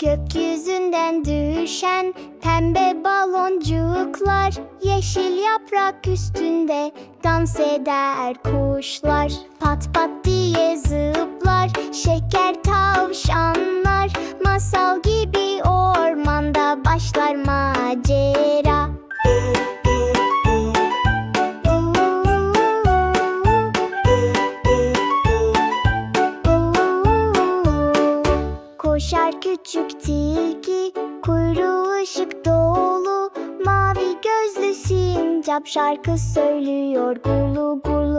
Gökyüzünden düşen pembe baloncuklar Yeşil yaprak üstünde dans eder kuşlar. Pat pat diye zıplar şeker tavşanlar. Masal gibi ormanda başlar macera. Koşar küçük gözlü sincap şarkı söylüyor Gulu gulu,